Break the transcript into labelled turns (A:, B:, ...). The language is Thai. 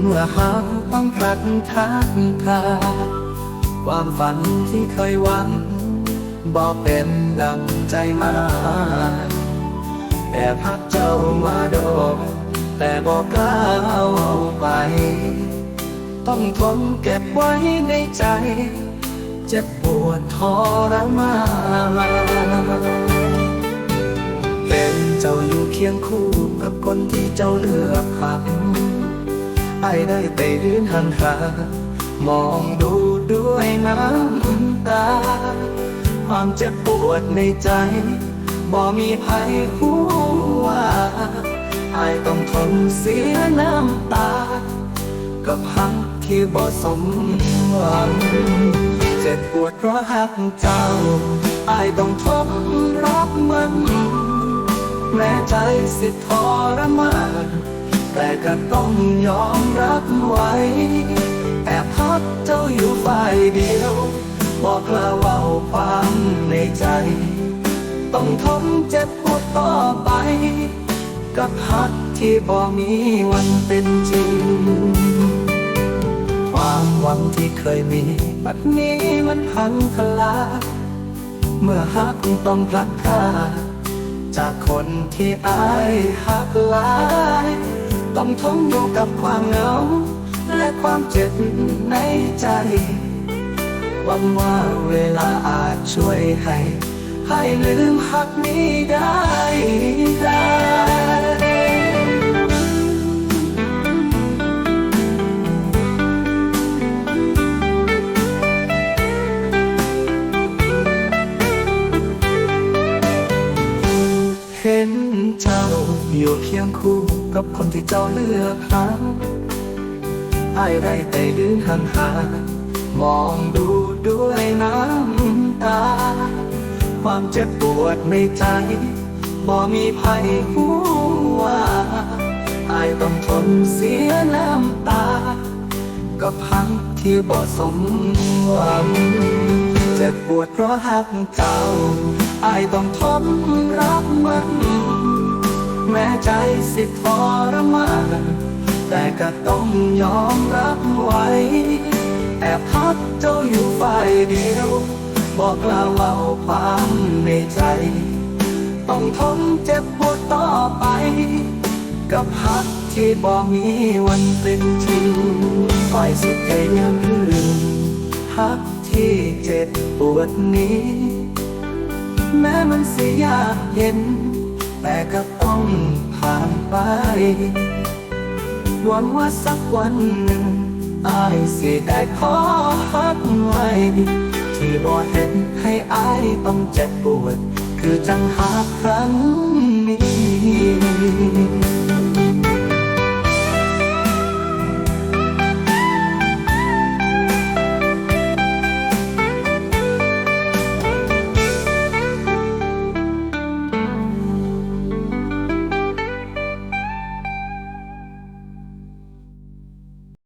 A: เมื่อหากต้องพลัดทางพาความฝันที่เคยหวังบอกเป็นดังใจมาแอบพักเจ้ามาดนแต่บอกกล้าเอาไป ต้องทนเก็บไว้ในใจ เจ็บปวดทรมานเป็นเจ้าอยู่เคียงคู่กับคนที่เจ้าเลือกพัก ไอ้ได้ไปยืนหันหามองดูด้วยน้ำตา ความเจ็บปวดในใจบ่มีใครหูว่าไอ้ต้องทนเสียน้ำตา กับหักที่บ่สมหวัง เจ็บปวดเพราะหักเจ้าอายต้องทนรับมัน แม้ใจสิทรมาน แต่ก็ต้องยอมรับไว้แอบพักเจ้าอยู่ฝ่ายเดียว บอกลาเว่าความในใจ ต้องทนเจ็บปวดต่อไป กับฮักที่บ่มีวันเป็นจริง ความหวังที่เคยมีบัดนี้มันพังทลายเมื่อฮักต้องพลัดพรากจากคนที่อายหักหลาย ต้องทนอยู่กับความเหงา และความเจ็บในใจหวังว่าเวลาอาจช่วยให้ ให้ลืมหักนี้ได้ได้ อยู่เคียงคู่กับคนที่เจ้าเลือกหาไอ้ายได้แต่ยืนห่างหามองดูด้วยน้ำตา ความเจ็บปวดในใจบ่มีภัยหูว่าไอ้ายต้องทนเสียน้ำตา กับพักที่บ่สมหวังเจ็บปวดเพราะหักเจ้าอายต้องทนรับมัน แม้ใจสิทรมานแต่ก็ต้องยอมรับไว้ แอบพักเจ้าอยู่ฝ่ายเดียว บอกกล่าวเล่าความในใจ ต้องทนเจ็บปวดต่อไป กับฮักที่บ่มีวันเป็นจริงคอยสุดใจยังคืนฮักที่เจ็บปวดนี้ แม้มันเสียยากเย็น แต่ก็ต้องผ่านไป หวังว่าสักวันหนึ่งอายสิได้ขอฮักไว้ที่บ่เห็นให้อายต้องเจ็บปวด คือจังหากครั้งนี้